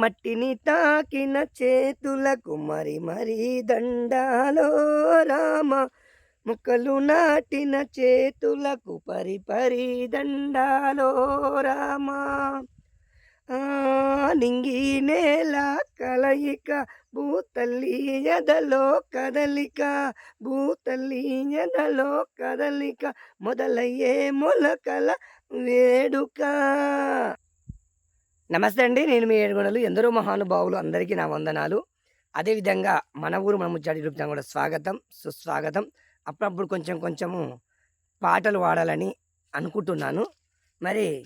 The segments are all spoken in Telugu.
మట్టిని తాకిన చేతులకు మరి మరి దండాలో రామ. ముక్కలు నాటిన చేతులకు పరి పరి దండాలో రామ. ఆ, నింగి నేల కలయిక భూతల్లి ఎదలో కదలిక భూతల్లి ఎదలో కదలిక మొదలయ్యే మొలకల వేడుక. నమస్తే అండి. నేను మీ ఏడుగొండలు. ఎందరో మహానుభావులు అందరికీ నా వందనాలు. అదేవిధంగా మన ఊరు మన ముచ్చాడి రూపం కూడా స్వాగతం. సుస్వాగతం. అప్పుడప్పుడు కొంచెం కొంచెము పాటలు పాడాలని అనుకుంటున్నాను. మరి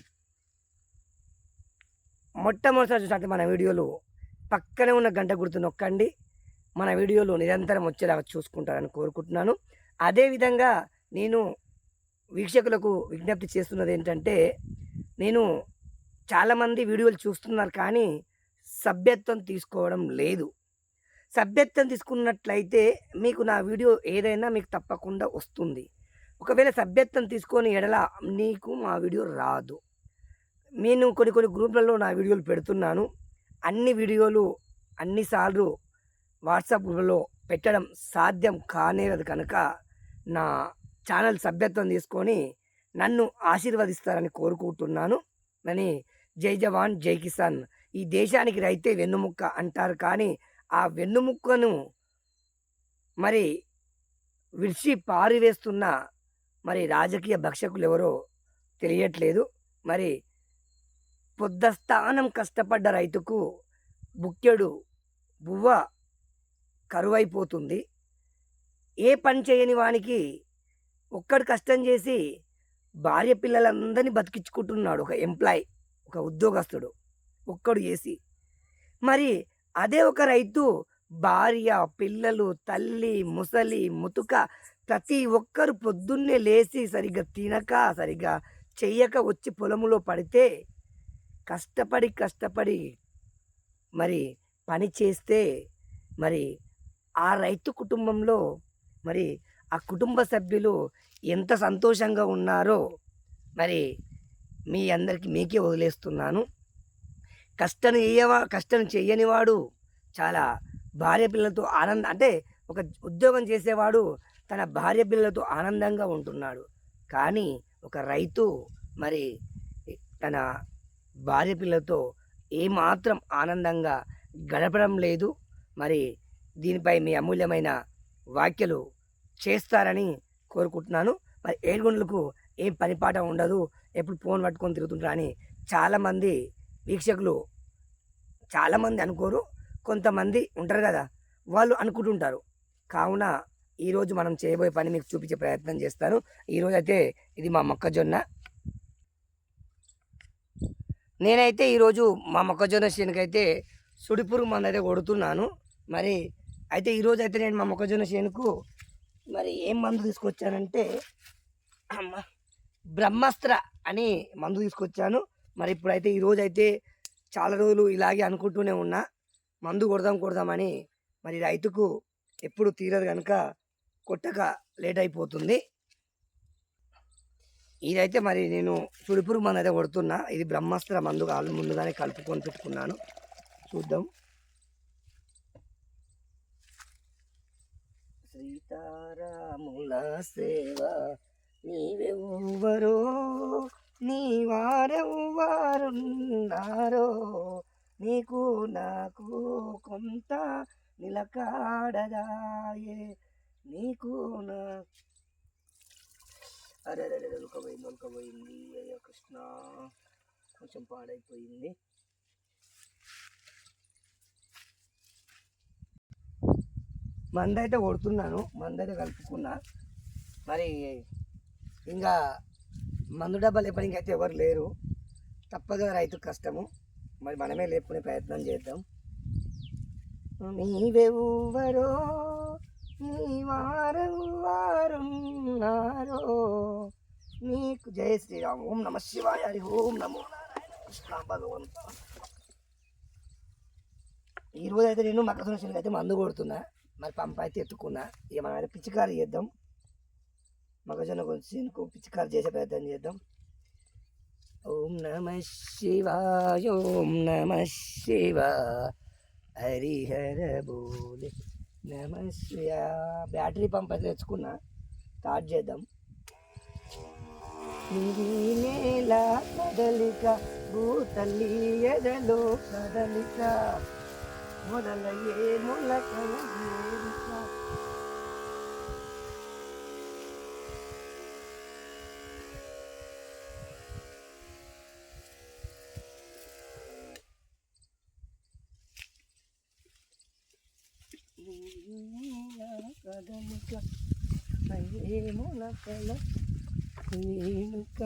మొట్టమొదటిసారి చూసినట్టు మన వీడియోలు పక్కనే ఉన్న గంట గుర్తు నొక్కండి. మన వీడియోలు నిరంతరం వచ్చేలాగా చూసుకుంటారని కోరుకుంటున్నాను. అదేవిధంగా నేను వీక్షకులకు విజ్ఞప్తి చేస్తున్నది ఏంటంటే నేను చాలామంది వీడియోలు చూస్తున్నారు కానీ సభ్యత్వం తీసుకోవడం లేదు. సభ్యత్వం తీసుకున్నట్లయితే మీకు నా వీడియో ఏదైనా మీకు తప్పకుండా వస్తుంది. ఒకవేళ సభ్యత్వం తీసుకొని ఎడల నీకు మా వీడియో రాదు. నేను కొన్ని కొన్ని గ్రూపులలో నా వీడియోలు పెడుతున్నాను. అన్ని వీడియోలు అన్నిసార్లు వాట్సాప్ గ్రూప్లలో పెట్టడం సాధ్యం కానేది కనుక నా ఛానల్ సభ్యత్వం తీసుకొని నన్ను ఆశీర్వదిస్తారని కోరుకుంటున్నాను. అని జై జవాన్ జై కిసాన్. ఈ దేశానికి రైతే వెన్నుముక్క అంటారు కానీ ఆ వెన్నుముక్కను మరి విడిచి పారివేస్తున్న మరి రాజకీయ భక్షకులు ఎవరో తెలియట్లేదు. మరి పొద్దస్థానం కష్టపడ్డ రైతుకు బుక్కెడు బువ్వ కరువైపోతుంది. ఏ పని చేయని వానికి ఒక్కడు కష్టం చేసి భార్య పిల్లలందరినీ బతికించుకుంటున్నాడు ఒక ఎంప్లాయ్. ఒక ఉద్యోగస్తుడు. ఒక్కడు చేసి మరి అదే ఒక రైతు భార్య పిల్లలు తల్లి ముసలి ముతుక ప్రతి ఒక్కరు పొద్దున్నే లేచి సరిగ్గా తినక సరిగ్గా చెయ్యక వచ్చి పొలములో పడితే కష్టపడి కష్టపడి మరి పని చేస్తే మరి ఆ రైతు కుటుంబంలో మరి ఆ కుటుంబ సభ్యులు ఎంత సంతోషంగా ఉన్నారో మరి మీ అందరికీ మీకే వదిలేస్తున్నాను. కష్టం చేయవా కష్టం చేయనివాడు చాలా భార్య పిల్లలతో ఆనంద అంటే ఒక ఉద్యోగం చేసేవాడు తన భార్య పిల్లలతో ఆనందంగా ఉంటున్నాడు. కానీ ఒక రైతు మరి తన భార్య పిల్లలతో ఏమాత్రం ఆనందంగా గడపడం లేదు. మరి దీనిపై మీ అమూల్యమైన వ్యాఖ్యలు చేస్తారని కోరుకుంటున్నాను. మరి ఏడుగుండ్లకు ఏం పనిపాట ఉండదు. ఎప్పుడు ఫోన్ పట్టుకొని తిరుగుతుంటారు అని చాలామంది వీక్షకులు చాలామంది అనుకోరు. కొంతమంది ఉంటారు కదా వాళ్ళు అనుకుంటుంటారు. కావున ఈరోజు మనం చేయబోయే పని మీకు చూపించే ప్రయత్నం చేస్తాను. ఈరోజు అయితే ఇది మా మొక్కజొన్న. నేనైతే ఈరోజు మా మొక్కజొన్న చేనుకైతే సుడిపురుగు మందు అయితే కొడుతున్నాను. మరి అయితే ఈరోజు అయితే నేను మా మొక్కజొన్న చేనుకు మరి ఏం మందు తీసుకొచ్చానంటే బ్రహ్మాస్త్ర అని మందు తీసుకొచ్చాను. మరి ఇప్పుడైతే ఈరోజు అయితే చాలా రోజులు ఇలాగే అనుకుంటూనే ఉన్నా. మందు కొడదాం కొడదామని మరి రైతుకు ఎప్పుడు తీరదు కనుక కొట్టక లేట్ అయిపోతుంది. ఇదైతే మరి నేను చుడిపురు మందు అయితే కొడుతున్నా. ఇది బ్రహ్మాస్త్ర మందు కాదు ముందుగానే కలుపుకొని పెట్టుకున్నాను. చూద్దాం. సీతారాముల సేవ నీవెవ్వరో నీ వారెవ్వరున్నారో నీకు నాకు కొంత నిలకాడదాయే. నీకు నా అరే అరే నొలకపోయింది నొలకపోయింది అయ్యో కృష్ణ కొంచెం పాడైపోయింది. మందైతే కొడుతున్నాను మందైతే కలుపుకున్నా. మరి ఇంకా మందు డబ్బాలు ఎప్పటికైతే ఎవరు లేరు. తప్పగా రైతు కష్టము. మరి మనమే లేపుకునే ప్రయత్నం చేద్దాం. నీవెవ్వరో నీ వారెవ్వరున్నారో నీకు జయ శ్రీరామ్. ఓం నమ శివాయ హరి ఓం నమో నారాయణ కృష్ణ భగవంత. ఈ రోజు అయితే నేను మకర శనికి అయితే మందు కొడుతున్నా. మరి పంప అయితే ఎత్తుకున్నా. ఇక మనం అయితే పిచ్చికారు చేద్దాం. మొక్కజొన్న కొంచెం పిచికారు చేసే ప్రయత్నం చేద్దాం. ఓం నమ శివాయ ఓం నమ శివ హరిహర బోలే. నమ శివ. బ్యాటరీ పంప్ అయితే తెచ్చుకున్నా స్టార్ట్ చేద్దాం. నేల కదలిక భూతల్లి ఎదలో కదలిక మొదలయ్యే మొలకల వేదిక కదలిక అయ్యే మొలకల వేడుక